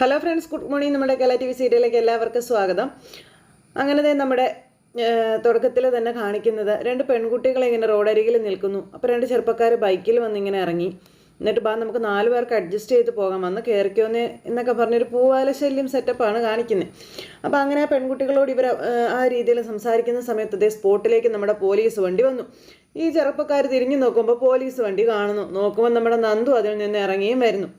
Hello friends good morning നമ്മുടെ കല T V സീരിയലിലേക്ക് എല്ലാവർക്കും സ്വാഗതം. അങ്ങനെ തന്നെ നമ്മുടെ തുടക്കത്തിൽ തന്നെ കാണിക്കുന്നത് രണ്ട് പെൺകുട്ടികൾ ഇങ്ങനെ റോഡരികിൽ നിൽക്കുന്നു. അപ്പോൾ രണ്ട് ചെറുപ്പക്കാർ ബൈക്കിൽ വന്ന് ഇങ്ങനെ ഇറങ്ങി. എന്നിട്ട് ബാ നമുക്ക് നാല് പേർക്ക് അഡ്ജസ്റ്റ് ചെയ്ത് പോകാം. വന്ന് കയറിക്കോന്ന് എന്നൊക്കെ പറഞ്ഞൊരു പൂവാല ശല്യം സെറ്റപ്പാണ് കാണിക്കുന്നത് അപ്പോൾ അങ്ങനെ ആ പെൺകുട്ടികളോട് ഇവർ ആ രീതിയിൽ സംസാരിക്കുന്ന സമയത്ത് അതേ സ്പോട്ടിലേക്ക് നമ്മുടെ പോലീസ് വണ്ടി വന്നു. ഈ ചെറുപ്പക്കാർ തിരിഞ്ഞു നോക്കുമ്പോൾ പോലീസ് വണ്ടി കാണുന്നു. നോക്കുമ്പോൾ നമ്മുടെ നന്ദു അതിൽ നിന്ന് ഇറങ്ങിയും വരുന്നു.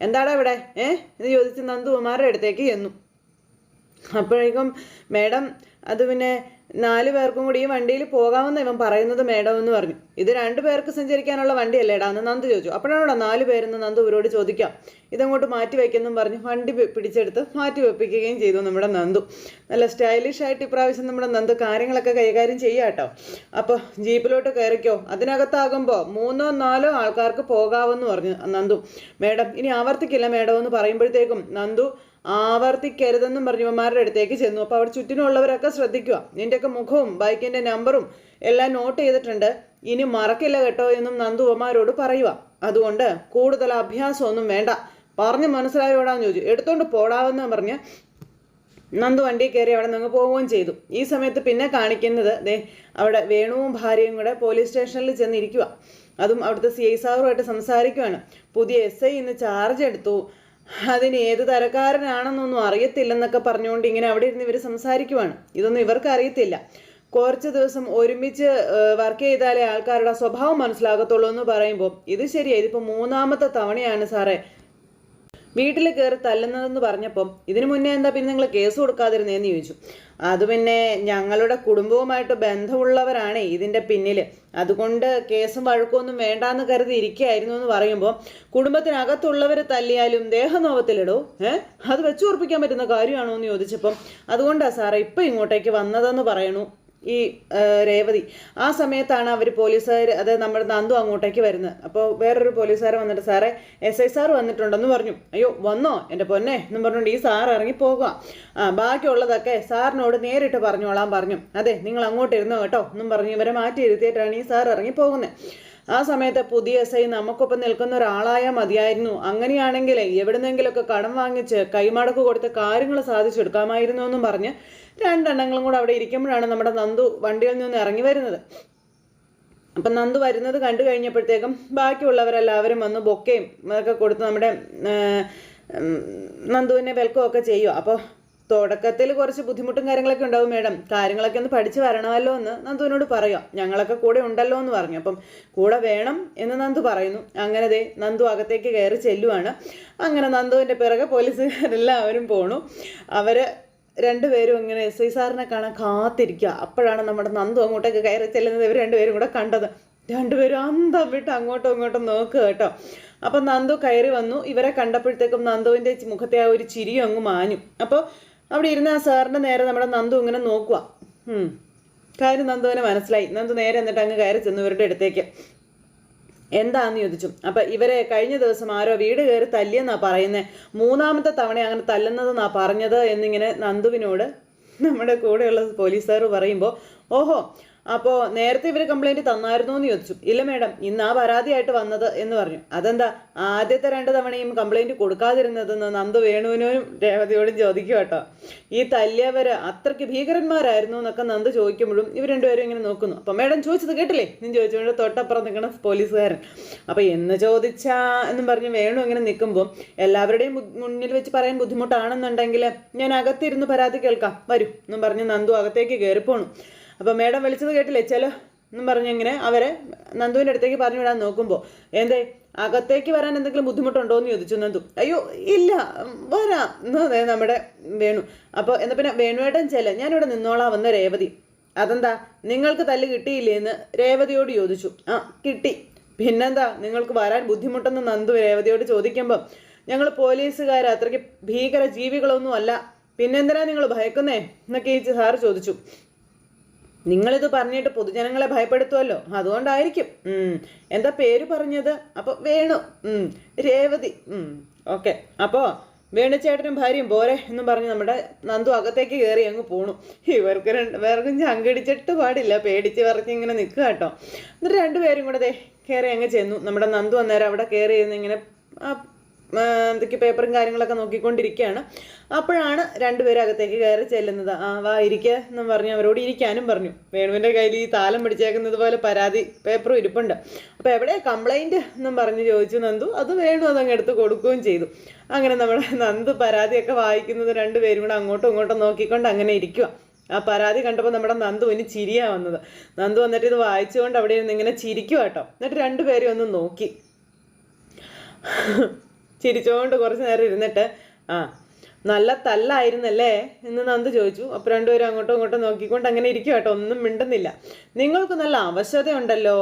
എന്താടാ ഇവിടെ? ഏ? എന്ന് ചോദിച്ച് നന്ദുകുമാരുടെ അടുത്തേക്ക് ചെന്നു. അപ്പോഴേക്കും മേഡം അത് പിന്നെ നാല് പേർക്കും കൂടി ഈ വണ്ടിയിൽ പോകാമെന്ന് ഇവൻ പറയുന്നത് മേഡം എന്ന് പറഞ്ഞു. ഇത് രണ്ടു പേർക്ക് സഞ്ചരിക്കാനുള്ള വണ്ടിയല്ലേടാ എന്ന് നന്ദു ചോദിച്ചു. അപ്പോഴാണോ നാല് പേരെന്ന് നന്ദു ഇവരോട് ചോദിക്കാം. ഇതങ്ങോട്ട് മാറ്റി വയ്ക്കുന്നും പറഞ്ഞു. വണ്ടി പിടിച്ചെടുത്ത് മാറ്റി വെപ്പിക്കുകയും ചെയ്തു നമ്മുടെ നന്ദു. നല്ല സ്റ്റൈലിഷ് ആയിട്ട് ഇപ്രാവശ്യം നമ്മുടെ നന്ദു കാര്യങ്ങളൊക്കെ കൈകാര്യം ചെയ്യാട്ടോ അപ്പോൾ ജീപ്പിലോട്ട് കയറിക്കോ. അതിനകത്താകുമ്പോൾ മൂന്നോ നാലോ ആൾക്കാർക്ക് പോകാമെന്ന് പറഞ്ഞു നന്ദു. മേഡം ഇനി ആവർത്തിക്കില്ല മേഡം എന്ന് പറയുമ്പോഴത്തേക്കും നന്ദു ആവർത്തിക്കരുതെന്നും പറഞ്ഞു ഇവന്മാരുടെ അടുത്തേക്ക് ചെന്നു. അപ്പോൾ അവിടെ ചുറ്റിനുള്ളവരൊക്കെ ശ്രദ്ധിക്കുക. നിന്റെയൊക്കെ മുഖവും ബൈക്കിന്റെ നമ്പറും എല്ലാം നോട്ട് ചെയ്തിട്ടുണ്ട്. ഇനി മറക്കില്ല കേട്ടോ എന്നും നന്ദു പറയുക. അതുകൊണ്ട് കൂടുതൽ അഭ്യാസമൊന്നും വേണ്ട. പറഞ്ഞ് മനസ്സിലായോടാന്ന് ചോദിച്ചു. എടുത്തോണ്ട് പോടാവെന്ന് പറഞ്ഞ് നന്ദു വണ്ടി കയറി അവിടെ നിന്ന് പോവുകയും ചെയ്തു. ഈ സമയത്ത് പിന്നെ കാണിക്കുന്നത് ദേ അവിടെ വേണുവും ഭാര്യയും കൂടെ പോലീസ് സ്റ്റേഷനിൽ ചെന്നിരിക്കുക അതും അവിടുത്തെ സി ഐ സാറുമായിട്ട് സംസാരിക്കുകയാണ് പുതിയ എസ് ഐ ഇന്ന് ചാർജ് എടുത്തു. അതിന് ഏത് തരക്കാരനാണെന്നൊന്നും അറിയത്തില്ലെന്നൊക്കെ പറഞ്ഞുകൊണ്ട് ഇങ്ങനെ അവിടെ ഇരുന്ന് ഇവർ സംസാരിക്കുവാണ്. ഇതൊന്നും ഇവർക്ക് അറിയത്തില്ല. കുറച്ച് ദിവസം ഒരുമിച്ച് വർക്ക് ചെയ്താലേ ആൾക്കാരുടെ സ്വഭാവം മനസ്സിലാകത്തുള്ളൂ എന്ന് പറയുമ്പോൾ ഇത് ശരിയാ ഇതിപ്പോൾ മൂന്നാമത്തെ തവണയാണ് സാറേ വീട്ടിൽ കയറി തല്ലുന്നതെന്ന് പറഞ്ഞപ്പം ഇതിനു മുന്നേ എന്താ പിന്നെ നിങ്ങൾ കേസ് കൊടുക്കാതിരുന്നേന്ന് ചോദിച്ചു. അത് പിന്നെ ഞങ്ങളുടെ കുടുംബവുമായിട്ട് ബന്ധമുള്ളവരാണ് ഇതിന്റെ പിന്നിൽ അതുകൊണ്ട് കേസും വഴക്കൊന്നും വേണ്ടാന്ന് കരുതി ഇരിക്കുകയായിരുന്നു എന്ന് പറയുമ്പോൾ കുടുംബത്തിനകത്തുള്ളവർ തല്ലിയാലും ദേഹനോവത്തിലിടോ? ഏഹ് അത് വെച്ചു ഉറപ്പിക്കാൻ പറ്റുന്ന കാര്യമാണോ എന്ന് ചോദിച്ചപ്പം അതുകൊണ്ടാണ് സാറേ ഇപ്പം ഇങ്ങോട്ടേക്ക് വന്നതെന്ന് പറയണു. ഈ രേവതി. ആ സമയത്താണ് അവർ പോലീസുകാർ അത് നമ്മുടെ നന്ദു അങ്ങോട്ടേക്ക് വരുന്നത്. അപ്പോൾ വേറൊരു പോലീസുകാർ വന്നിട്ട് സാറേ എസ് ഐ സാർ വന്നിട്ടുണ്ടെന്ന് പറഞ്ഞു. അയ്യോ വന്നോ? എന്റെ പൊന്നെ എന്നും പറഞ്ഞുകൊണ്ട് ഈ സാർ ഇറങ്ങി പോകുക ആ ബാക്കിയുള്ളതൊക്കെ സാറിനോട് നേരിട്ട് പറഞ്ഞോളാൻ പറഞ്ഞു. അതെ നിങ്ങൾ അങ്ങോട്ട് ഇരുന്നോ കേട്ടോ എന്നും പറഞ്ഞ് ഇവരെ മാറ്റി ഇരുത്തിയിട്ടാണ് ഈ സാർ ഇറങ്ങി പോകുന്നത്. ആ സമയത്ത് പുതിയ എസ് ഐ നമുക്കൊപ്പം നിൽക്കുന്ന ഒരാളായാൽ മതിയായിരുന്നു. അങ്ങനെയാണെങ്കിൽ എവിടുന്നെങ്കിലൊക്കെ കടം വാങ്ങിച്ച് കൈമടക്ക് കൊടുത്ത് കാര്യങ്ങൾ സാധിച്ചെടുക്കാമായിരുന്നു എന്നും പറഞ്ഞ് രണ്ടെണ്ണങ്ങളും കൂടെ അവിടെ ഇരിക്കുമ്പോഴാണ് നമ്മുടെ നന്ദു വണ്ടിയിൽ നിന്ന് ഇറങ്ങി വരുന്നത്. അപ്പം നന്ദു വരുന്നത് കണ്ടു കഴിഞ്ഞപ്പോഴത്തേക്കും ബാക്കിയുള്ളവരെല്ലാവരും വന്ന് ബൊക്കയും അതൊക്കെ കൊടുത്ത് നമ്മുടെ നന്ദുവിനെ വെൽക്കം ഒക്കെ ചെയ്യുക. അപ്പോൾ തുടക്കത്തിൽ കുറച്ച് ബുദ്ധിമുട്ടും കാര്യങ്ങളൊക്കെ ഉണ്ടാവും മേഡം. കാര്യങ്ങളൊക്കെ ഒന്ന് പഠിച്ചു വരണമല്ലോ എന്ന് നന്ദുവിനോട് പറയാം. ഞങ്ങളൊക്കെ കൂടെ ഉണ്ടല്ലോ എന്ന് പറഞ്ഞു. അപ്പം കൂടെ വേണം എന്ന് നന്ദു പറയുന്നു. അങ്ങനെ ദേ നന്ദു അകത്തേക്ക് കയറി ചെല്ലുവാണ്. അങ്ങനെ നന്ദുവിന്റെ പിറകെ പോലീസുകാരെല്ലാവരും പോണു. അവർ രണ്ടുപേരും ഇങ്ങനെ എസ് ഐ സാറിനെ കാണാൻ കാത്തിരിക്കുക അപ്പോഴാണ് നമ്മുടെ നന്ദു അങ്ങോട്ടേക്ക് കയറി ചെല്ലുന്നത് ഇവർ രണ്ടുപേരും കൂടെ കണ്ടത്. രണ്ടുപേരും അന്തം വിട്ട് അങ്ങോട്ടും ഇങ്ങോട്ടും നോക്കുക കേട്ടോ. അപ്പം നന്ദു കയറി വന്നു. ഇവരെ കണ്ടപ്പോഴത്തേക്കും നന്ദുവിന്റെ മുഖത്തെ ആ ഒരു ചിരി അങ്ങ് മാഞ്ഞു. അപ്പോൾ അവിടെ ഇരുന്ന ആ സാറിന്റെ നേരെ നമ്മുടെ നന്ദു ഇങ്ങനെ നോക്കുക. കാര്യം നന്ദുവിനെ മനസ്സിലായി. നന്ദു നേരെ എന്നിട്ട് അങ്ങ് കയറി ചെന്നു ഇവരുടെ അടുത്തേക്ക്. എന്താന്ന് ചോദിച്ചു. അപ്പൊ ഇവരെ കഴിഞ്ഞ ദിവസം ആരോ വീട് കയറി തല്ലിയെന്നാ പറയുന്നത് മൂന്നാമത്തെ തവണ അങ്ങനെ തല്ലുന്നതെന്നാ പറഞ്ഞത് എന്നിങ്ങനെ നന്ദുവിനോട് നമ്മുടെ കൂടെയുള്ള പോലീസുകാർ പറയുമ്പോൾ ഓഹോ അപ്പോൾ നേരത്തെ ഇവർ കംപ്ലൈന്റ് തന്നായിരുന്നു എന്ന് ചോദിച്ചു. ഇല്ല മേഡം ഇന്ന് ആ പരാതിയായിട്ട് വന്നത് എന്ന് പറഞ്ഞു. അതെന്താ? ആദ്യത്തെ രണ്ട് തവണയും കംപ്ലൈന്റ് കൊടുക്കാതിരുന്നതെന്ന് നന്ദു വേണുവിനോടും രേവതിയോടും ചോദിക്കും കേട്ടോ. ഈ തല്ലിയവർ അത്രയ്ക്ക് ഭീകരന്മാരായിരുന്നു എന്നൊക്കെ നന്ദു ചോദിക്കുമ്പോഴും ഇവർ രണ്ടുപേരും ഇങ്ങനെ നോക്കുന്നു. അപ്പം മേഡം ചോദിച്ചത് കേട്ടില്ലേ? എന്ന് ചോദിച്ചുകൊണ്ട് തൊട്ടപ്പുറം നിൽക്കുന്ന പോലീസുകാരൻ. അപ്പോൾ എന്ന് ചോദിച്ചാ എന്നും പറഞ്ഞ് വേണു ഇങ്ങനെ നിൽക്കുമ്പോൾ എല്ലാവരുടെയും മുന്നിൽ വെച്ച് പറയാൻ ബുദ്ധിമുട്ടാണെന്നുണ്ടെങ്കിൽ ഞാൻ അകത്തിരുന്ന് പരാതി കേൾക്കാം. വരൂ എന്നും പറഞ്ഞ് നന്ദു അകത്തേക്ക് കയറിപ്പോണു അപ്പം മേഡം വിളിച്ചത് കേട്ടില്ലേ? ചെലോ എന്നും പറഞ്ഞിങ്ങനെ അവരെ നന്ദുവിന്റെ അടുത്തേക്ക് പറഞ്ഞു വിടാൻ നോക്കുമ്പോൾ എന്തേ? അകത്തേക്ക് വരാൻ എന്തെങ്കിലും ബുദ്ധിമുട്ടുണ്ടോ എന്ന് ചോദിച്ചു നന്ദു. അയ്യോ ഇല്ല വരാം. എന്ന് ദേ നമ്മുടെ വേണു. അപ്പോൾ എന്നാൽ പിന്നെ വേണുവേട്ടൻ ചെല്ല ഞാനിവിടെ നിന്നോളാം വന്ന രേവതി. അതെന്താ? നിങ്ങൾക്ക് തല്ല് കിട്ടിയില്ലേ എന്ന് രേവതിയോട് ചോദിച്ചു. ആ കിട്ടി. പിന്നെന്താ? നിങ്ങൾക്ക് വരാൻ ബുദ്ധിമുട്ടെന്ന് നന്ദു രേവതിയോട് ചോദിക്കുമ്പം ഞങ്ങൾ പോലീസുകാർ അത്രയ്ക്ക് ഭീകര ജീവികളൊന്നും അല്ല. പിന്നെന്തിനാ നിങ്ങൾ ഭയക്കുന്നേ? എന്നൊക്കെ ഈ സാറ് ചോദിച്ചു. നിങ്ങളിത് പറഞ്ഞിട്ട് പൊതുജനങ്ങളെ ഭയപ്പെടുത്തുമല്ലോ അതുകൊണ്ടായിരിക്കും. എന്താ പേര് പറഞ്ഞത്? അപ്പോൾ വേണു. രേവതി. ഓക്കെ. അപ്പോ വേണുചേട്ടനും ഭാര്യയും പോരെ എന്നും പറഞ്ഞ് നമ്മുടെ നന്ദു അകത്തേക്ക് കയറി അങ്ങ് പോണു. ഇവർക്ക് പേർക്കും ചങ്കടിച്ചിട്ട് പാടില്ല. പേടിച്ച് വിറച്ച് ഇങ്ങനെ നിൽക്കുക കേട്ടോ. എന്നിട്ട് രണ്ടുപേരും കൂടെ ദേ കയറി അങ്ങ് ചെന്നു. നമ്മുടെ നന്ദു അന്നേരം അവിടെ കയറി ഇരുന്ന് ഇങ്ങനെ എന്തൊക്കെ പേപ്പറും കാര്യങ്ങളൊക്കെ നോക്കിക്കൊണ്ടിരിക്കുകയാണ്. അപ്പോഴാണ് രണ്ടുപേരും അകത്തേക്ക് കയറി ചെല്ലുന്നത്. ആ വാ ഇരിക്കുക എന്നും പറഞ്ഞു അവരോട് ഇരിക്കാനും പറഞ്ഞു. വേണുവിന്റെ കയ്യിൽ ഈ താലം പിടിച്ചേക്കുന്നത് പോലെ പരാതി പേപ്പറും ഇരിപ്പുണ്ട്. അപ്പോൾ എവിടെ? കംപ്ലൈന്റ് എന്നും പറഞ്ഞ് ചോദിച്ചു നന്ദു. അത് വേണു അതങ്ങ് എടുത്ത് കൊടുക്കുകയും ചെയ്തു. അങ്ങനെ നമ്മുടെ നന്ദു പരാതിയൊക്കെ വായിക്കുന്നത് രണ്ടുപേരും കൂടെ അങ്ങോട്ടും ഇങ്ങോട്ടും നോക്കിക്കൊണ്ട് അങ്ങനെ ഇരിക്കുക ആ പരാതി കണ്ടപ്പോൾ നമ്മുടെ നന്ദു ഇനി ചിരിയാ വന്നത്. നന്ദു വന്നിട്ട് ഇത് വായിച്ചുകൊണ്ട് അവിടെ ഇരുന്ന് ഇങ്ങനെ ചിരിക്കുക കേട്ടോ. എന്നിട്ട് രണ്ടുപേരും ഒന്ന് നോക്കി. ചിരിച്ചുകൊണ്ട് കുറച്ച് നേരം ഇരുന്നിട്ട് ആ നല്ല തല്ലായിരുന്നല്ലേ? എന്ന് നന്ദ് ചോദിച്ചു. അപ്പോൾ രണ്ടുപേരും അങ്ങോട്ടും ഇങ്ങോട്ടും നോക്കിക്കൊണ്ട് അങ്ങനെ ഇരിക്കും കേട്ടോ ഒന്നും മിണ്ടുന്നില്ല. നിങ്ങൾക്ക് നല്ല അവശതയുണ്ടല്ലോ.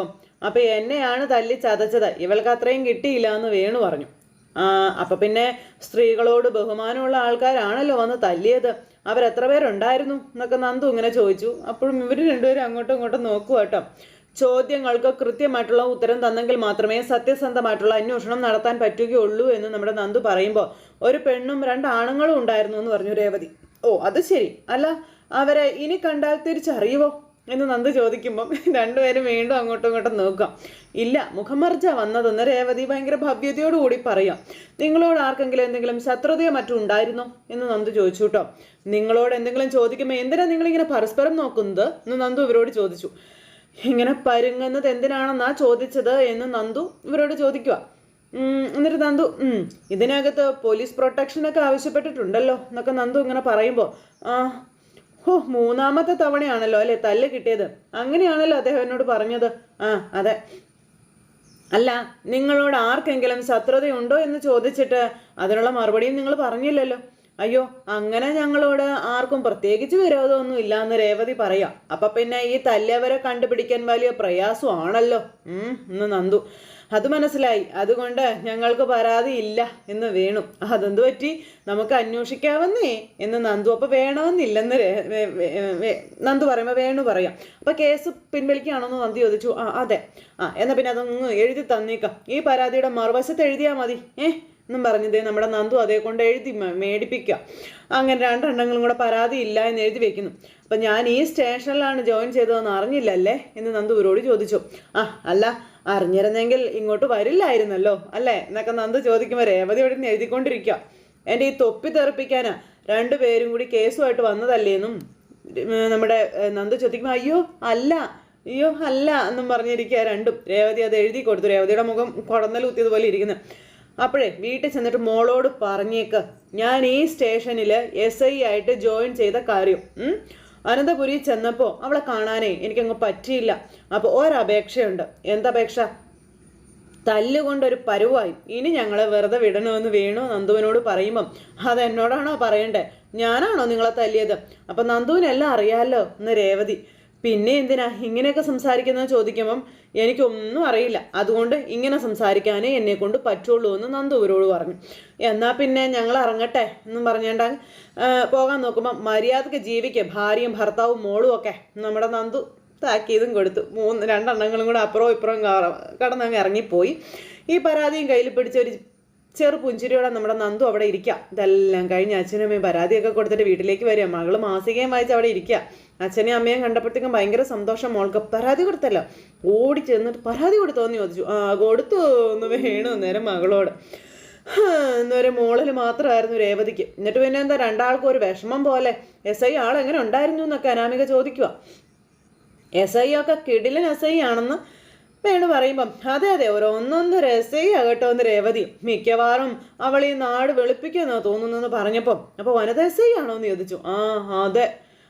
അപ്പോൾ എന്നെയാണ് തല്ലി ചതച്ചത്. ഇവൾക്ക് അത്രയും കിട്ടിയില്ല എന്ന് വേണു പറഞ്ഞു. അപ്പം പിന്നെ സ്ത്രീകളോട് ബഹുമാനമുള്ള ആൾക്കാരാണല്ലോ വന്ന് തല്ലിയത്. അവരെത്ര പേരുണ്ടായിരുന്നു? എന്നൊക്കെ നന്ദു ഇങ്ങനെ ചോദിച്ചു. അപ്പോഴും ഇവർ രണ്ടുപേരും അങ്ങോട്ടും ഇങ്ങോട്ടും നോക്കുക കേട്ടോ ചോദ്യങ്ങൾക്ക് കൃത്യമായിട്ടുള്ള ഉത്തരം തന്നെങ്കിൽ മാത്രമേ സത്യസന്ധമായിട്ടുള്ള അന്വേഷണം നടത്താൻ പറ്റുകയുള്ളൂ എന്ന് നമ്മുടെ നന്ദു പറയുമ്പോൾ ഒരു പെണ്ണും രണ്ട് ആണുങ്ങളും ഉണ്ടായിരുന്നു എന്ന് പറഞ്ഞു രേവതി. ഓ അത് ശരി. അല്ല അവരെ ഇനി കണ്ടാൽ തിരിച്ചറിയുവോ? എന്ന് നന്ദു ചോദിക്കുമ്പം രണ്ടുപേരും വീണ്ടും അങ്ങോട്ടും ഇങ്ങോട്ടും നോക്കാം. ഇല്ല മുഖമർജ വന്നതെന്ന് രേവതി ഭയങ്കര ഭവ്യതയോടുകൂടി പറയാം. നിങ്ങളോട് ആർക്കെങ്കിലും എന്തെങ്കിലും ശത്രുതയോ മറ്റും ഉണ്ടായിരുന്നോ? എന്ന് നന്ദു ചോദിച്ചു കേട്ടോ. നിങ്ങളോട് എന്തെങ്കിലും ചോദിക്കുമ്പോൾ എന്തിനാ നിങ്ങളിങ്ങനെ പരസ്പരം നോക്കുന്നത്? എന്ന് നന്ദു ഇവരോട് ചോദിച്ചു. ഇങ്ങനെ പരുങ്ങുന്നത് എന്തിനാണെന്നാ ചോദിച്ചത് എന്ന് നന്ദു ഇവരോട് ചോദിക്കുക എന്നിട്ട് നന്ദു ഇതിനകത്ത് പോലീസ് പ്രൊട്ടക്ഷനൊക്കെ ആവശ്യപ്പെട്ടിട്ടുണ്ടല്ലോ എന്നൊക്കെ നന്ദു ഇങ്ങനെ പറയുമ്പോൾ ആ ഹോ മൂന്നാമത്തെ തവണയാണല്ലോ അല്ലേ തല്ല് കിട്ടിയത്? അങ്ങനെയാണല്ലോ അദ്ദേഹം എന്നോട് പറഞ്ഞത്. ആ അതെ. അല്ല നിങ്ങളോട് ആർക്കെങ്കിലും ശത്രുതയുണ്ടോ എന്ന് ചോദിച്ചിട്ട് അതിനുള്ള മറുപടിയും നിങ്ങൾ പറഞ്ഞില്ലല്ലോ. അയ്യോ അങ്ങനെ ഞങ്ങളോട് ആർക്കും പ്രത്യേകിച്ച് വിരോധമൊന്നും ഇല്ലാന്ന് രേവതി പറയാം. അപ്പൊ പിന്നെ ഈ തല്ലിയവരെ കണ്ടുപിടിക്കാൻ വലിയ പ്രയാസമാണല്ലോ. എന്ന് നന്ദു. അത് മനസ്സിലായി. അതുകൊണ്ട് ഞങ്ങൾക്ക് പരാതി ഇല്ല എന്ന് വേണു. അതെന്ത് പറ്റി? നമുക്ക് അന്വേഷിക്കാവുന്നേ എന്ന് നന്ദു. അപ്പൊ വേണമെന്നില്ലെന്ന് നന്ദു പറയുമ്പോൾ വേണു പറയാം. അപ്പൊ കേസ് പിൻവലിക്കുകയാണെന്ന് നന്ദി ചോദിച്ചു. ആ അതെ. ആ എന്നാ പിന്നെ അതൊന്ന് എഴുതി തന്നേക്കാം. ഈ പരാതിയുടെ മറുവശത്ത് എഴുതിയാൽ മതി. ഏഹ് എന്നും പറഞ്ഞത് നമ്മുടെ നന്ദു അതേ കൊണ്ട് എഴുതി മേടിപ്പിക്കുക അങ്ങനെ രണ്ടെണ്ണങ്ങളും കൂടെ പരാതി ഇല്ല എന്ന് എഴുതി വെക്കുന്നു. അപ്പം ഞാൻ ഈ സ്റ്റേഷനിലാണ് ജോയിൻ ചെയ്തതെന്ന് അറിഞ്ഞില്ലല്ലേ? എന്ന് നന്ദു ഇവരോട് ചോദിച്ചു. ആ അല്ല അറിഞ്ഞിരുന്നെങ്കിൽ ഇങ്ങോട്ട് വരില്ലായിരുന്നല്ലോ അല്ലേ? എന്നൊക്കെ നന്ദു ചോദിക്കുമ്പോൾ രേവതി ഇവിടെ നിന്ന് എഴുതിക്കൊണ്ടിരിക്കുക എന്റെ ഈ തൊപ്പി തെറിപ്പിക്കാനാ രണ്ടുപേരും കൂടി കേസുമായിട്ട് വന്നതല്ലേന്നും നമ്മുടെ നന്ദു ചോദിക്കുമ്പോൾ അയ്യോ അല്ല അയ്യോ അല്ല എന്നും പറഞ്ഞിരിക്കുക രണ്ടും. രേവതി അത് എഴുതി കൊടുത്തു. രേവതിയുടെ മുഖം കുടന്നൽ കുത്തിയതുപോലെ ഇരിക്കുന്നു. അപ്പോഴേ വീട്ടിൽ ചെന്നിട്ട് മോളോട് പറഞ്ഞേക്ക്. ഞാൻ ഈ സ്റ്റേഷനിൽ എസ് ഐ ആയിട്ട് ജോയിൻ ചെയ്ത കാര്യം. അനന്തപുരി ചെന്നപ്പോൾ അവളെ കാണാനേ എനിക്കങ്ങ് പറ്റിയില്ല. അപ്പോൾ ഒരപേക്ഷയുണ്ട്. എന്തപേക്ഷ തല്ലുകൊണ്ടൊരു പരുവായി. ഇനി ഞങ്ങളെ വെറുതെ വിടണമെന്ന് വേണു നന്ദുവിനോട് പറയുമ്പം. അതെന്നോടാണോ പറയണ്ടേ? ഞാനാണോ നിങ്ങളെ തല്ലിയത്? അപ്പം നന്ദുവിനെല്ലാം അറിയാമല്ലോ എന്ന് രേവതി. പിന്നെ എന്തിനാ ഇങ്ങനെയൊക്കെ സംസാരിക്കുന്നത് ചോദിക്കുമ്പം എനിക്കൊന്നും അറിയില്ല. അതുകൊണ്ട് ഇങ്ങനെ സംസാരിക്കാനേ എന്നെ കൊണ്ട് പറ്റുള്ളൂ എന്ന് നന്ദു ഇവരോട് പറഞ്ഞു. എന്നാൽ പിന്നെ ഞങ്ങൾ ഇറങ്ങട്ടെ എന്നും പറഞ്ഞേണ്ട പോകാൻ നോക്കുമ്പോൾ മര്യാദയ്ക്ക് ജീവിക്കുക ഭാര്യയും ഭർത്താവും മോളും ഒക്കെ നമ്മുടെ നന്ദു താക്കീതും കൊടുത്തു. മൂന്ന് രണ്ടെണ്ണങ്ങളും കൂടെ അപ്പുറവും ഇപ്പുറവും കടന്നങ്ങ് ഇറങ്ങിപ്പോയി. ഈ പരാതിയും കയ്യിൽ പിടിച്ച ഒരു ചെറു പുഞ്ചിരിയോടെ നമ്മുടെ നന്ദു അവിടെ ഇരിക്കുക ഇതെല്ലാം കഴിഞ്ഞ് അച്ഛനും അമ്മയും പരാതിയൊക്കെ കൊടുത്തിട്ട് വീട്ടിലേക്ക് വരിക. മകൾ മാസികയും വായിച്ച് അവിടെ ഇരിക്കുക അച്ഛനെയും അമ്മയും കണ്ടപ്പോഴത്തേക്കും ഭയങ്കര സന്തോഷം. മോൾക്ക് പരാതി കൊടുത്തല്ലോ. ഓടി ചെന്നിട്ട് പരാതി കൊടുത്തോന്ന് ചോദിച്ചു. ആ കൊടുത്തു ഒന്ന് വേണു നേരം മകളോട്. എന്നൊരു മോളിൽ മാത്രമായിരുന്നു രേവതിക്ക്. എന്നിട്ട് പിന്നെ എന്താ രണ്ടാൾക്കും ഒരു വിഷമം പോലെ. എസ് ഐ ആൾ എങ്ങനെ ഉണ്ടായിരുന്നു എന്നൊക്കെ അനാമിക ചോദിക്കുക എസ് ഐ ഒക്കെ കിടിലൻ എസ് ഐ ആണെന്ന് വേണു പറയുമ്പം അതെ അതെ ഒരു രസേ ആകട്ടോ എന്ന് രേവതി. മിക്കവാറും അവൾ ഈ നാട് വെളുപ്പിക്കുമെന്നാ തോന്നുന്നെന്ന് പറഞ്ഞപ്പം അപ്പോൾ ആണോ എന്ന് ചോദിച്ചു. ആ അതെ.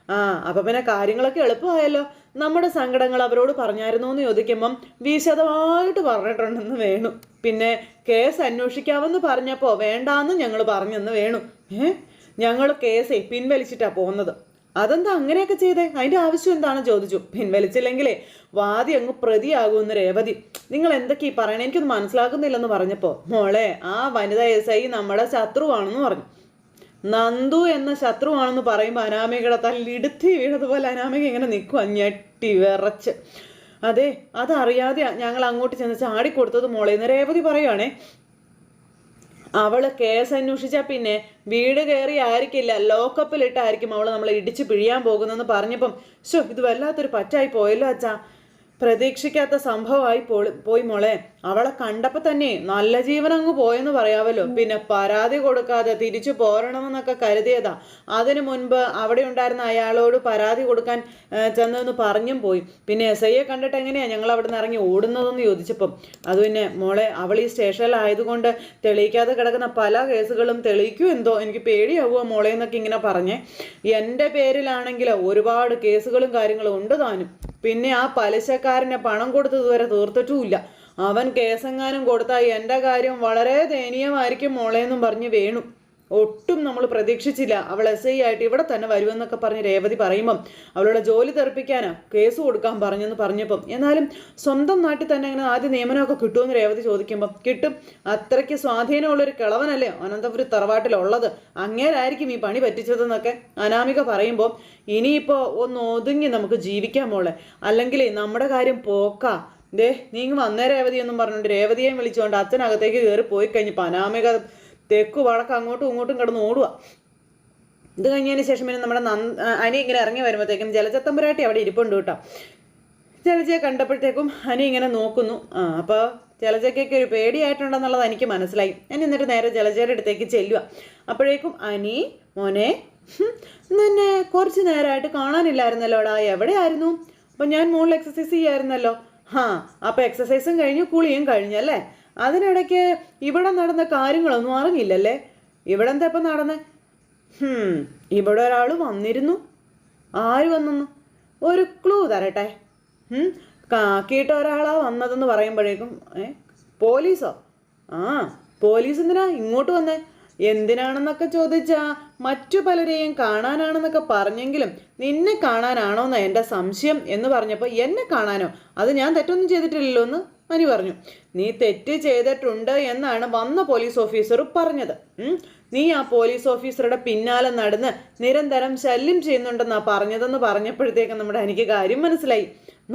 ആ അപ്പൊ പിന്നെ കാര്യങ്ങളൊക്കെ എളുപ്പമായല്ലോ. നമ്മുടെ സങ്കടങ്ങൾ അവരോട് പറഞ്ഞായിരുന്നു എന്ന് ചോദിക്കുമ്പം വിശദമായിട്ട് പറഞ്ഞിട്ടുണ്ടെന്ന് വേണു. പിന്നെ കേസ് അന്വേഷിക്കാമെന്ന് പറഞ്ഞപ്പോൾ വേണ്ടാന്ന് ഞങ്ങൾ പറഞ്ഞെന്ന് വേണു. ഏഹ് ഞങ്ങൾ കേസേ പിൻവലിച്ചിട്ടാ പോകുന്നത് അതെന്താ അങ്ങനെയൊക്കെ ചെയ്തേ? അതിന്റെ ആവശ്യം എന്താണെന്ന് ചോദിച്ചു. പിൻവലിച്ചില്ലെങ്കിലേ വാദി അങ്ങ് പ്രതിയാകുമെന്ന് രേവതി. നിങ്ങൾ എന്തൊക്കെ ഈ പറയണേ? എനിക്കൊന്നും മനസ്സിലാക്കുന്നില്ലെന്ന് പറഞ്ഞപ്പോൾ മോളെ ആ വനിത എസ് ഐ നമ്മുടെ ശത്രുവാണെന്ന് പറഞ്ഞു. നന്ദു എന്ന ശത്രുവാണെന്ന് പറയുമ്പോൾ അനാമികയുടെ തല്ലിടുത്തി വീണതുപോലെ അനാമിക ഇങ്ങനെ നിൽക്കുക ഞെട്ടി വിറച്ച്. അതെ അതറിയാതെ ഞങ്ങൾ അങ്ങോട്ട് ചെന്ന് ചാടിക്കൊടുത്തത് മോളെ എന്ന് രേവതി പറയുവാണേ. അവൾ കേസ് അന്വേഷിച്ചാൽ പിന്നെ വീട് കയറി ആയിരിക്കില്ല. ലോക്കപ്പിലിട്ടായിരിക്കും അവൾ നമ്മളെ ഇടിച്ച് പിഴിയാൻ പോകുന്നെന്ന് പറഞ്ഞപ്പം ശോ ഇത് വല്ലാത്തൊരു പറ്റായി പോയല്ലോ അച്ഛാ. പ്രതീക്ഷിക്കാത്ത സംഭവമായി പോയി മോളെ. അവളെ കണ്ടപ്പോ തന്നെ നല്ല ജീവൻ അങ്ങ് പോയെന്ന് പറയാമല്ലോ പിന്നെ പരാതി കൊടുക്കാതെ തിരിച്ചു പോരണമെന്നൊക്കെ കരുതിയതാ. അതിനു മുൻപ് അവിടെ ഉണ്ടായിരുന്ന അയാളോട് പരാതി കൊടുക്കാൻ ചെന്നതെന്ന് പറഞ്ഞും പോയി. പിന്നെ എസ് ഐയെ കണ്ടിട്ട് എങ്ങനെയാ ഞങ്ങൾ അവിടെ നിന്ന് ഇറങ്ങി ഓടുന്നതെന്ന് ചോദിച്ചപ്പം അത് പിന്നെ മോളെ അവൾ ഈ സ്റ്റേഷനിലായതുകൊണ്ട് തെളിയിക്കാതെ കിടക്കുന്ന പല കേസുകളും തെളിയിക്കൂ എന്തോ? എനിക്ക് പേടിയാവുക മോളെ എന്നൊക്കെ ഇങ്ങനെ പറഞ്ഞേ. എന്റെ പേരിലാണെങ്കിൽ ഒരുപാട് കേസുകളും കാര്യങ്ങളും ഉണ്ട് താനും. പിന്നെ ആ പലിശക്കാരനെ പണം കൊടുത്തതുവരെ തീർത്തിട്ടുമില്ല അവൻ കേസെങ്ങാനും കൊടുത്താൽ എന്റെ കാര്യം വളരെ ദയനീയമായിരിക്കും മോളെ എന്നും പറഞ്ഞ് വേണു. ഒട്ടും നമ്മൾ പ്രതീക്ഷിച്ചില്ല. അവൾ എസ് ഐ ആയിട്ട് ഇവിടെ തന്നെ വരുമെന്നൊക്കെ പറഞ്ഞ് രേവതി പറയുമ്പം അവളുടെ ജോലി തെറിപ്പിക്കാനാ കേസ് കൊടുക്കാൻ പറഞ്ഞെന്ന് പറഞ്ഞപ്പം. എന്നാലും സ്വന്തം നാട്ടിൽ തന്നെ അങ്ങനെ ആദ്യ നിയമനമൊക്കെ കിട്ടുമെന്ന് രേവതി ചോദിക്കുമ്പം കിട്ടും. അത്രയ്ക്ക് സ്വാധീനമുള്ളൊരു കിളവനല്ലേ അനന്തപുരി തറവാട്ടിലുള്ളത്? അങ്ങേരായിരിക്കും ഈ പണി പറ്റിച്ചതെന്നൊക്കെ അനാമിക പറയുമ്പോൾ ഇനിയിപ്പോൾ ഒന്ന് ഒതുങ്ങി നമുക്ക് ജീവിക്കാൻ മോളെ. അല്ലെങ്കിൽ നമ്മുടെ കാര്യം പോക്കാ. ദേ നീങ്ങ് വന്നേ രേവതി എന്നും പറഞ്ഞുകൊണ്ട് രേവതിയെയും വിളിച്ചുകൊണ്ട് അച്ഛനകത്തേക്ക് കയറി പോയി കഴിഞ്ഞ് പനാമിക തെക്കു വടക്ക് അങ്ങോട്ടും ഇങ്ങോട്ടും കിടന്ന് ഓടുക ഇത് കഴിഞ്ഞതിന് ശേഷം പിന്നെ നമ്മുടെ നന്ദ അനി ഇങ്ങനെ ഇറങ്ങി വരുമ്പോഴത്തേക്കും ജലചത്തമ്പുരാട്ടി അവിടെ ഇരിപ്പുണ്ട് കേട്ടോ. ജലജയെ കണ്ടപ്പോഴത്തേക്കും അനി ഇങ്ങനെ നോക്കുന്നു. ആ അപ്പോൾ ജലജയ്ക്കൊക്കെ ഒരു പേടിയായിട്ടുണ്ടെന്നുള്ളത് എനിക്ക് മനസ്സിലായി. ഞാൻ എന്നിട്ട് നേരെ ജലജയുടെ അടുത്തേക്ക് ചെല്ലുക അപ്പോഴേക്കും അനി മോനെ നിന്നെ കുറച്ച് നേരമായിട്ട് കാണാനില്ലായിരുന്നല്ലോടാ. എവിടെയായിരുന്നു? അപ്പം ഞാൻ മുകളിൽ എക്സസൈസ് ചെയ്യായിരുന്നല്ലോ. ഹാ അപ്പോൾ എക്സസൈസും കഴിഞ്ഞു കുളിയും കഴിഞ്ഞല്ലേ അതിനിടയ്ക്ക് ഇവിടെ നടന്ന കാര്യങ്ങളൊന്നും അറിഞ്ഞില്ലല്ലേ? ഇവിടെ എന്താ ഇപ്പം നടന്നേ? ഇവിടെ ഒരാൾ വന്നിരുന്നു. ആര് വന്നു ഒരു ക്ലൂ തരട്ടെ. കാക്കിയിട്ട ഒരാളാ വന്നതെന്ന് പറയുമ്പോഴേക്കും ഏ പോലീസോ? ആ പോലീസ് എന്തിനാ ഇങ്ങോട്ട് വന്നേ? എന്തിനാണെന്നൊക്കെ ചോദിച്ചാ മറ്റു പലരെയും കാണാനാണെന്നൊക്കെ പറഞ്ഞെങ്കിലും നിന്നെ കാണാനാണോന്നാ എന്റെ സംശയം എന്ന് പറഞ്ഞപ്പോൾ എന്നെ കാണാനോ? അത് ഞാൻ തെറ്റൊന്നും ചെയ്തിട്ടില്ലല്ലോ എന്ന് മനി പറഞ്ഞു. നീ തെറ്റ് ചെയ്തിട്ടുണ്ട് എന്നാണ് വന്ന പോലീസ് ഓഫീസർ പറഞ്ഞത്. നീ ആ പോലീസ് ഓഫീസറുടെ പിന്നാലെ നടന്ന് നിരന്തരം ശല്യം ചെയ്യുന്നുണ്ടെന്നാ പറഞ്ഞതെന്ന് പറഞ്ഞപ്പോഴത്തേക്കും നമ്മുടെ എനിക്ക് കാര്യം മനസ്സിലായി.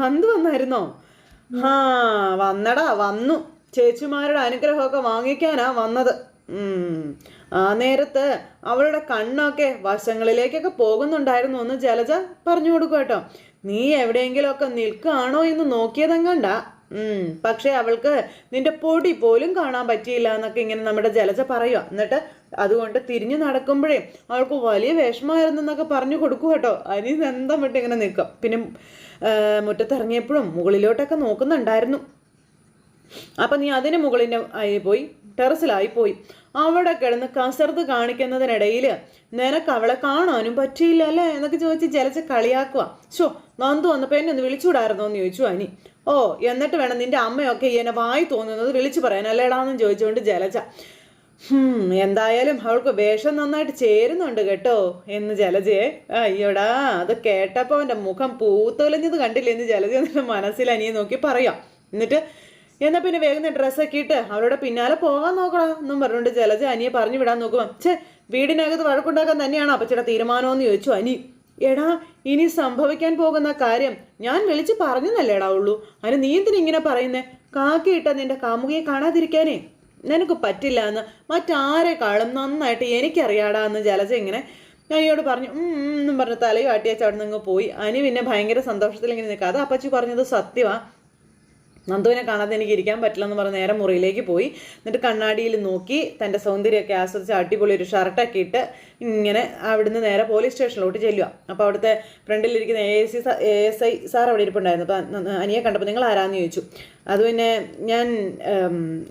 നന്ദ് വന്നായിരുന്നോ? ആ വന്നടാ വന്നു. ചേച്ചിമാരുടെ അനുഗ്രഹമൊക്കെ വാങ്ങിക്കാനാ വന്നത്. ആ നേരത്ത് അവളുടെ കണ്ണൊക്കെ വശങ്ങളിലേക്കൊക്കെ പോകുന്നുണ്ടായിരുന്നു എന്ന് ജലജ പറഞ്ഞു കൊടുക്കും കേട്ടോ. നീ എവിടെയെങ്കിലുമൊക്കെ നിൽക്കുകയാണോ എന്ന് നോക്കിയതെങ്ങണ്ട പക്ഷേ അവൾക്ക് നിന്റെ പൊടി പോലും കാണാൻ പറ്റിയില്ല എന്നൊക്കെ ഇങ്ങനെ നമ്മുടെ ജലജ പറയുക എന്നിട്ട് അതുകൊണ്ട് തിരിഞ്ഞു നടക്കുമ്പോഴേ അവൾക്ക് വലിയ വിഷമമായിരുന്നു എന്നൊക്കെ പറഞ്ഞു കൊടുക്കും കേട്ടോ. അനി എന്തം വിട്ട് ഇങ്ങനെ നിൽക്കും. പിന്നെ മുറ്റത്തിറങ്ങിയപ്പോഴും മുകളിലോട്ടൊക്കെ നോക്കുന്നുണ്ടായിരുന്നു. അപ്പം നീ അതിന് മുകളിന്റെ ആയി പോയി ടെറസിലായി പോയി. അവിടെ കിടന്ന് കസർത്ത് കാണിക്കുന്നതിനിടയിൽ നിനക്ക് അവളെ കാണാനും പറ്റിയില്ല അല്ലേ? എന്നൊക്കെ ചോദിച്ച് ജലച്ച കളിയാക്കുക ഷോ നന്ദു വന്നപ്പോൾ എന്നെ ഒന്ന് വിളിച്ചുവിടായിരുന്നോ എന്ന് ചോദിച്ചു അനി. ഓ എന്നിട്ട് വേണം നിന്റെ അമ്മയൊക്കെ എന്നെ വായി തോന്നുന്നത് വിളിച്ചു പറയാൻ അല്ലേടാന്നും ചോദിച്ചുകൊണ്ട് ജലജ. ഹും, എന്തായാലും അവൾക്ക് വേഷം നന്നായിട്ട് ചേരുന്നുണ്ട് കേട്ടോ എന്ന് ജലജയെ. അയ്യോടാ അത് കേട്ടപ്പോൾ അവന്റെ മുഖം പൂത്തൊലിഞ്ഞത് കണ്ടില്ലേ എന്ന് ജലജ മനസ്സിൽ അനിയെ നോക്കി പറയാം. എന്നിട്ട് എന്നാ പിന്നെ വേഗം ഡ്രസ്സൊക്കെ ഇട്ട് അവളുടെ പിന്നാലെ പോകാൻ നോക്കടാ എന്നും പറഞ്ഞുകൊണ്ട് ജലജ അനിയെ പറഞ്ഞു വിടാൻ നോക്കുമ്പോൾ ഛേ വീടിനകത്ത് വഴക്കുണ്ടാക്കാൻ തന്നെയാണ് അപ്പച്ചയുടെ തീരുമാനമെന്ന് ചോദിച്ചു അനി. എടാ ഇനി സംഭവിക്കാൻ പോകുന്ന കാര്യം ഞാൻ വിളിച്ച് പറഞ്ഞെന്നല്ലേടാ ഉള്ളൂ. അതിന് നീ എന്തിനാ ഇങ്ങനെ പറയുന്നേ? കാക്കിയിട്ട നിന്റെ കാമുകിയെ കാണാതിരിക്കാനേ? നിനക്ക് പറ്റില്ല എന്ന് മറ്റാരെക്കാളും നന്നായിട്ട് എനിക്കറിയാടാ എന്ന് ജലജ ഇങ്ങനെ അനിയോട് പറഞ്ഞു. എന്നും പറഞ്ഞ് തലയും ആട്ടിയച്ചവിടെ നിന്ന് പോയി. അനി പിന്നെ ഭയങ്കര സന്തോഷത്തിൽ ഇങ്ങനെ നിൽക്കുക അത് അപ്പച്ചി പറഞ്ഞത് സത്യമാ നന്ദുവിനെ കാണാതെ എനിക്ക് ഇരിക്കാൻ പറ്റില്ലെന്ന് പറഞ്ഞ് നേരെ മുറിയിലേക്ക് പോയി. എന്നിട്ട് കണ്ണാടിയിൽ നോക്കി തന്റെ സൗന്ദര്യമൊക്കെ ആസ്വദിച്ച് അടിപൊളി ഒരു ഷർട്ടൊക്കെ ഇട്ട് ഇങ്ങനെ അവിടുന്ന് നേരെ പോലീസ് സ്റ്റേഷനിലോട്ട് ചെല്ലുക. അപ്പോൾ അവിടുത്തെ ഫ്രണ്ടിലിരിക്കുന്ന A S C A S I sir അവിടെ ഇരിപ്പുണ്ടായിരുന്നു. അപ്പോൾ അനിയെ കണ്ടപ്പോൾ നിങ്ങൾ ആരാന്ന് ചോദിച്ചു. അത് പിന്നെ ഞാൻ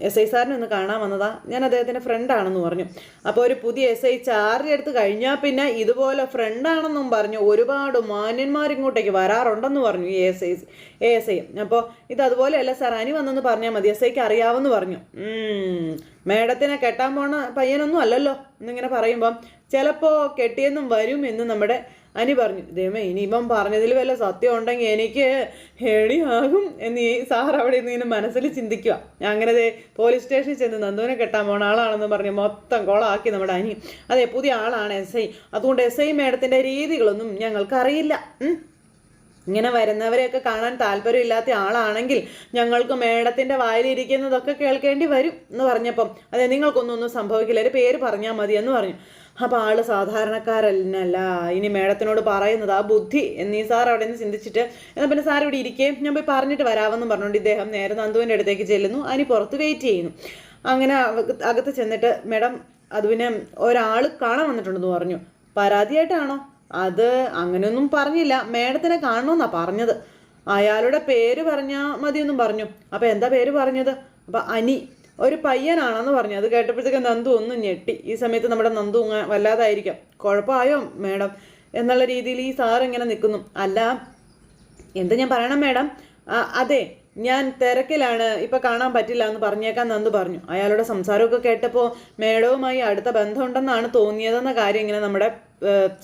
എസ് ഐ സാറിനെ ഒന്ന് കാണാൻ വന്നതാ. ഞാൻ അദ്ദേഹത്തിന്റെ ഫ്രണ്ടാണെന്ന് പറഞ്ഞു. അപ്പോൾ ഒരു പുതിയ എസ് ഐ ചാർജ് എടുത്ത് കഴിഞ്ഞാൽ പിന്നെ ഇതുപോലെ ഫ്രണ്ടാണെന്നും പറഞ്ഞു. ഒരുപാട് മാന്യന്മാർ ഇങ്ങോട്ടേക്ക് വരാറുണ്ടെന്ന് പറഞ്ഞു ഈ S I A S I അപ്പോൾ ഇത് അതുപോലെയല്ല സാർ അനി വന്നെന്ന് പറഞ്ഞാൽ മതി. എസ് ഐക്ക് അറിയാമെന്ന് പറഞ്ഞു. മേഡത്തിനെ കെട്ടാൻ പോണ പയ്യനൊന്നും അല്ലല്ലോ എന്നിങ്ങനെ പറയുമ്പം. ചിലപ്പോൾ കെട്ടിയെന്നും വരും എന്ന് നമ്മുടെ അനി പറഞ്ഞു ദൈവമേ ഇനിയിപ്പം പറഞ്ഞതിൽ വല്ല സത്യം ഉണ്ടെങ്കിൽ എനിക്ക് ഹേളിയാകും എന്ന് ഈ സാർ അവിടെ നിന്ന് ഇങ്ങനെ മനസ്സിൽ ചിന്തിക്കുക. ഞാൻ അങ്ങനെ ദേ പോലീസ് സ്റ്റേഷനിൽ ചെന്ന് നന്ദുവിനെ കെട്ടാൻ പോണ ആളാണെന്ന് പറഞ്ഞ് മൊത്തം കോളാക്കി നമ്മുടെ അനി. അതെ പുതിയ ആളാണ് എസ് ഐ. അതുകൊണ്ട് എസ് ഐ മേഡത്തിന്റെ രീതികളൊന്നും ഞങ്ങൾക്കറിയില്ല. ഇങ്ങനെ വരുന്നവരെയൊക്കെ കാണാൻ താല്പര്യമില്ലാത്ത ആളാണെങ്കിൽ ഞങ്ങൾക്ക് മേഡത്തിന്റെ വായിലിരിക്കുന്നതൊക്കെ കേൾക്കേണ്ടി വരും എന്ന് പറഞ്ഞപ്പം അതെ നിങ്ങൾക്കൊന്നും ഒന്നും സംഭവിക്കില്ല. ഒരു പേര് പറഞ്ഞാൽ മതി എന്ന് പറഞ്ഞു. അപ്പോൾ ആൾ സാധാരണക്കാരല്ല ഇനി മേഡത്തിനോട് പറയുന്നത് ആ ബുദ്ധി എന്നീ സാർ അവിടെ നിന്ന് ചിന്തിച്ചിട്ട് എന്നാൽ പിന്നെ സാർ ഇവിടെ ഇരിക്കേ? ഞാൻ പോയി പറഞ്ഞിട്ട് വരാമെന്നും പറഞ്ഞുകൊണ്ട് ഇദ്ദേഹം നേരെ നന്ദുവിന്റെ അടുത്തേക്ക് ചെല്ലുന്നു. അതിന് പുറത്ത് വെയിറ്റ് ചെയ്യുന്നു. അങ്ങനെ അകത്ത് ചെന്നിട്ട് മേഡം അതുവിനെ ഒരാൾ കാണാൻ വന്നിട്ടുണ്ടെന്ന് പറഞ്ഞു. പരാതിയായിട്ടാണോ? അത് അങ്ങനെയൊന്നും പറഞ്ഞില്ല. മേഡത്തിനെ കാണണമെന്നാ പറഞ്ഞത്. അയാളുടെ പേര് പറഞ്ഞാൽ മതിയെന്നും പറഞ്ഞു. അപ്പം എന്താ പേര് പറഞ്ഞത്? അപ്പം അനി. ഒരു പയ്യനാണെന്ന് പറഞ്ഞു. അത് കേട്ടപ്പോഴത്തേക്ക് നന്ദു ഒന്ന് ഞെട്ടി. ഈ സമയത്ത് നമ്മുടെ നന്ദു വല്ലാതായിരിക്കാം. കുഴപ്പമായോ മേഡം? എന്നുള്ള രീതിയിൽ ഈ സാർ ഇങ്ങനെ നിൽക്കുന്നു. അല്ല എന്ത് ഞാൻ പറയണം മേഡം? അതെ ഞാൻ തിരക്കിലാണ്. ഇപ്പൊ കാണാൻ പറ്റില്ല എന്ന് പറഞ്ഞേക്കാൻ നന്ദു പറഞ്ഞു. അയാളുടെ സംസാരമൊക്കെ കേട്ടപ്പോൾ മേഡവുമായി അടുത്ത ബന്ധമുണ്ടെന്നാണ് തോന്നിയതെന്ന കാര്യം ഇങ്ങനെ നമ്മുടെ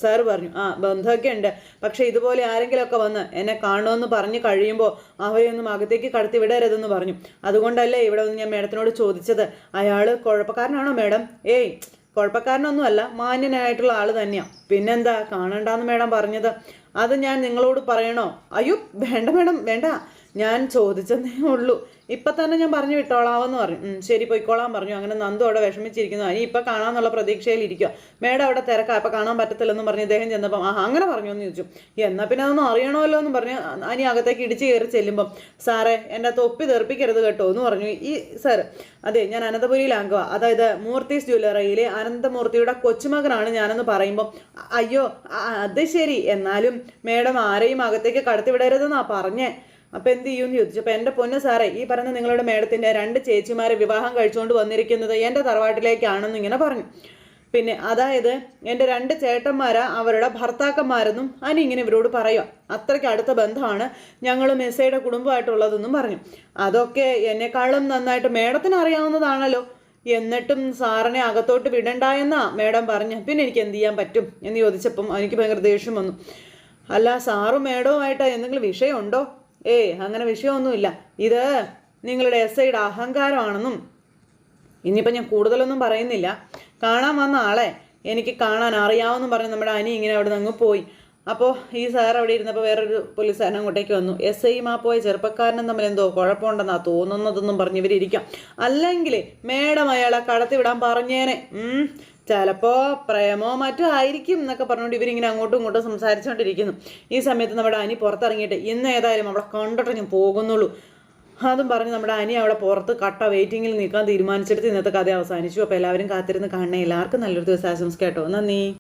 സാർ പറഞ്ഞു ആ ബന്ധമൊക്കെ ഉണ്ട്. പക്ഷെ ഇതുപോലെ ആരെങ്കിലുമൊക്കെ വന്ന് എന്നെ കാണുമെന്ന് പറഞ്ഞ് കഴിയുമ്പോൾ അവരെയൊന്നും അകത്തേക്ക് കടത്തി വിടരുതെന്ന് പറഞ്ഞു. അതുകൊണ്ടല്ലേ ഇവിടെ ഒന്ന് ഞാൻ മേഡത്തിനോട് ചോദിച്ചത്. അയാൾ കുഴപ്പക്കാരനാണോ മേഡം? ഏയ് കുഴപ്പക്കാരനൊന്നുമല്ല മാന്യനായിട്ടുള്ള ആൾ തന്നെയാണ് പിന്നെന്താ? കാണണ്ടാന്ന് മേഡം പറഞ്ഞത്. അത് ഞാൻ നിങ്ങളോട് പറയണോ? അയ്യോ വേണ്ട മേഡം വേണ്ട. ഞാൻ ചോദിച്ചതേ ഉള്ളൂ. ഇപ്പം തന്നെ ഞാൻ പറഞ്ഞു വിട്ടോളാമെന്ന് പറഞ്ഞു. ശരി പോയിക്കോളാൻ പറഞ്ഞു. അങ്ങനെ നന്ദു അവിടെ വിഷമിച്ചിരിക്കുന്നു. അനി ഇപ്പം കാണാമെന്നുള്ള പ്രതീക്ഷയിലിരിക്കുക മേഡം അവിടെ തിരക്കാ. ഇപ്പം കാണാൻ പറ്റത്തില്ലെന്നും പറഞ്ഞു ഇദ്ദേഹം ചെന്നപ്പം ആ അങ്ങനെ പറഞ്ഞു എന്ന് ചോദിച്ചു. എന്നാൽ പിന്നെ അതൊന്നും അറിയണമല്ലോ എന്ന് പറഞ്ഞു അനി അകത്തേക്ക് ഇടിച്ച് കയറി ചെല്ലുമ്പം സാറേ എന്റെ തൊപ്പി തെറിപ്പിക്കരുത് കേട്ടോ എന്ന് പറഞ്ഞു. ഈ സാർ അതെ ഞാൻ അനന്തപുരിയിൽ അനന്തപുരിയിലാങ്കുക അതായത് മൂർത്തീസ് ജ്വല്ലറിയിലെ അനന്തമൂർത്തിയുടെ കൊച്ചുമകനാണ് ഞാനെന്ന് പറയുമ്പോൾ അയ്യോ അത് ശരി. എന്നാലും മേഡം ആരെയും അകത്തേക്ക് കടത്തിവിടരുതെന്നാ പറഞ്ഞേ. അപ്പം എന്ത് ചെയ്യുമെന്ന് ചോദിച്ചു. അപ്പോൾ എന്റെ പൊന്ന് സാറേ ഈ പറഞ്ഞ നിങ്ങളുടെ മേഡത്തിന്റെ രണ്ട് ചേച്ചിമാരെ വിവാഹം കഴിച്ചുകൊണ്ട് വന്നിരിക്കുന്നത് എന്റെ തറവാട്ടിലേക്കാണെന്ന് ഇങ്ങനെ പറഞ്ഞു. പിന്നെ അതായത് എന്റെ രണ്ട് ചേട്ടന്മാരാ അവരുടെ ഭർത്താക്കന്മാരെന്നും അനി ഇങ്ങനെ ഇവരോട് പറയുക അത്രയ്ക്ക് അടുത്ത ബന്ധമാണ് ഞങ്ങൾ മെസ്സയുടെ കുടുംബമായിട്ടുള്ളതെന്നും പറഞ്ഞു. അതൊക്കെ എന്നെക്കാളും നന്നായിട്ട് മേഡത്തിന് അറിയാവുന്നതാണല്ലോ. എന്നിട്ടും സാറിനെ അകത്തോട്ട് വിടണ്ടായെന്നാ മേഡം പറഞ്ഞു. പിന്നെ എനിക്ക് എന്ത് ചെയ്യാൻ പറ്റും എന്ന് ചോദിച്ചപ്പം എനിക്ക് ഭയങ്കര ദേഷ്യം വന്നു. അല്ല സാറും മേഡവുമായിട്ട് എന്തെങ്കിലും വിഷയമുണ്ടോ? ഏയ് അങ്ങനെ വിഷയമൊന്നുമില്ല. ഇത് നിങ്ങളുടെ എസ് ഐയുടെ അഹങ്കാരമാണെന്നും ഇനിയിപ്പോൾ ഞാൻ കൂടുതലൊന്നും പറയുന്നില്ല. കാണാൻ വന്ന ആളെ എനിക്ക് കാണാൻ അറിയാമെന്നും പറഞ്ഞ് നമ്മുടെ അനി ഇങ്ങനെ അവിടെ നിന്ന് പോയി. അപ്പോൾ ഈ സാർ അവിടെ ഇരുന്നപ്പോൾ വേറൊരു പോലീസുകാരൻ അങ്ങോട്ടേക്ക് വന്നു. എസ് ഐയും ആ പോയ ചെറുപ്പക്കാരനും തമ്മിൽ എന്തോ കുഴപ്പമുണ്ടെന്നാ തോന്നുന്നതെന്നും പറഞ്ഞ് ഇവരിയ്ക്കാം അല്ലെങ്കിൽ മേഡം അയാളെ കടത്തിവിടാൻ പറഞ്ഞേനെ. ചിലപ്പോൾ പ്രേമോ മറ്റോ ആയിരിക്കും എന്നൊക്കെ പറഞ്ഞുകൊണ്ട് ഇവരിങ്ങനെ അങ്ങോട്ടും ഇങ്ങോട്ടും സംസാരിച്ചുകൊണ്ടിരിക്കുന്നു. ഈ സമയത്ത് നമ്മുടെ അനി പുറത്തിറങ്ങിയിട്ട് ഇന്ന് ഏതായാലും അവളെ കണ്ടിട്ട് ഞാൻ പോകുന്നുള്ളൂ. അതും പറഞ്ഞ് നമ്മുടെ അനി അവിടെ പുറത്ത് കട്ട വെയിറ്റിങ്ങിൽ നിൽക്കാൻ തീരുമാനിച്ചെടുത്ത് ഇന്നത്തെ കഥ അവസാനിച്ചു. അപ്പോൾ എല്ലാവരും കാത്തിരുന്ന് കാണണേ. എല്ലാവർക്കും നല്ലൊരു ദിവസം ആശംസ കേട്ടോ. നന്ദി.